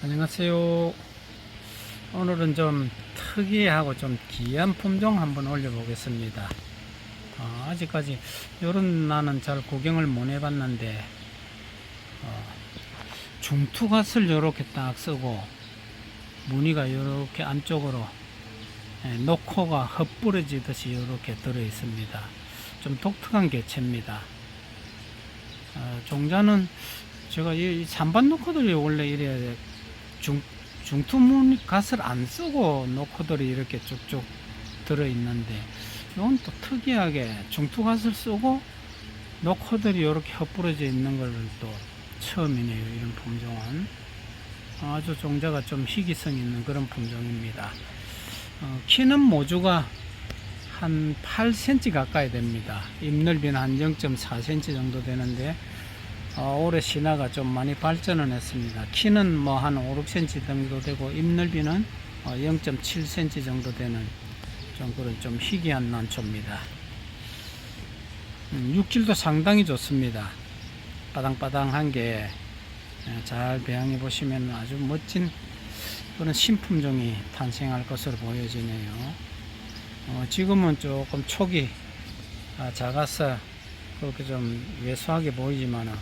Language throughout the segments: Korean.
안녕하세요. 오늘은 좀 특이하고 좀 귀한 품종 한번 올려 보겠습니다. 어, 아직까지 요런 나는 잘 구경을 못 해봤는데 어, 중투갓을 요렇게 딱 쓰고 무늬가 요렇게 안쪽으로 예, 노코가 헛부러지듯이 요렇게 들어 있습니다. 좀 독특한 개체입니다. 어, 종자는 제가 이 잔반 노코들이 원래 이래 중, 중투문 갓을 안 쓰고 노코들이 이렇게 쭉쭉 들어 있는데 이건 또 특이하게 중투 갓을 쓰고 노코들이 이렇게 헛부러져 있는 걸 또 처음이네요 이런 품종은. 아주 종자가 좀 희귀성 있는 그런 품종입니다. 어, 키는 모주가 한 8cm 가까이 됩니다. 잎 넓이는 한 0.4cm 정도 되는데 어, 올해 신화가 좀 많이 발전을 했습니다. 키는 뭐 한 5, 6cm 정도 되고 잎 넓이는 어, 0.7cm 정도 되는 좀 그런 좀 희귀한 난초입니다. 음, 육질도 상당히 좋습니다. 바당바당한 게 잘 배양해 보시면 아주 멋진 그런 신품종이 탄생할 것으로 보여지네요. 어, 지금은 조금 촉이 아, 작아서 그렇게 좀 왜소하게 보이지만은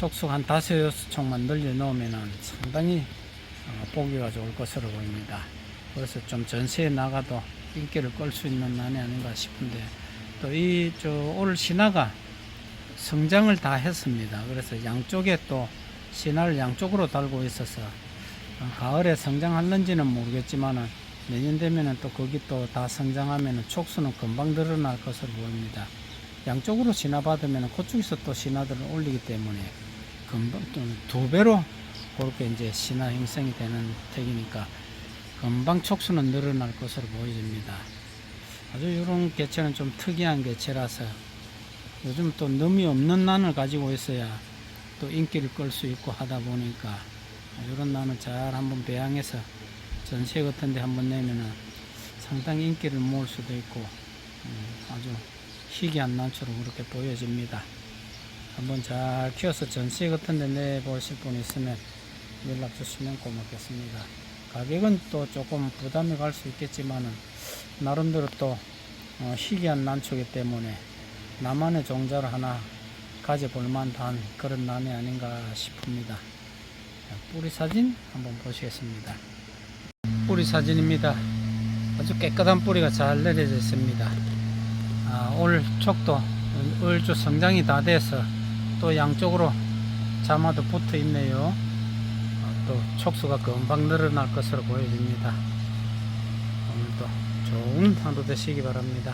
촉수 한 다섯 여섯 촉만 늘려 놓으면은 상당히 어, 보기가 좋을 것으로 보입니다. 그래서 좀 전시에 나가도 인기를 끌 수 있는 난이 아닌가 싶은데 또 이 저 올 신화가 성장을 다 했습니다. 그래서 양쪽에 또 신화를 양쪽으로 달고 있어서 어, 가을에 성장할는지는 모르겠지만은 내년 되면은 또 거기 또 다 성장하면은 촉수는 금방 늘어날 것으로 보입니다. 양쪽으로 신화 받으면 그쪽에서 또 신화들을 올리기 때문에 금방 또두 배로 그렇게 이제 신화 형성이 되는 택이니까 금방 촉수는 늘어날 것으로 보여집니다. 아주 이런 개체는 좀 특이한 개체라서 요즘 또 너미 없는 난을 가지고 있어야 또 인기를 끌 수 있고 하다 보니까 이런 난을 잘 한번 배양해서 전시회 같은 데 한번 내면은 상당히 인기를 모을 수도 있고 음, 아주 희귀한 난초로 그렇게 보여집니다. 한번 잘 키워서 전시회 같은 데 내보실 분 있으면 연락 주시면 고맙겠습니다. 가격은 또 조금 부담이 갈 수 있겠지만은 나름대로 또 어, 희귀한 난초기 때문에 나만의 종자를 하나 가져볼 만한 그런 난이 아닌가 싶습니다. 자, 뿌리 사진 한번 보시겠습니다. 뿌리 사진입니다. 아주 깨끗한 뿌리가 잘 내려져 있습니다. 아, 올 촉도 얼주 성장이 다 돼서 또 양쪽으로 자마도 붙어 있네요. 어, 또 촉수가 금방 늘어날 것으로 보여집니다. 오늘도 좋은 하루 되시기 바랍니다.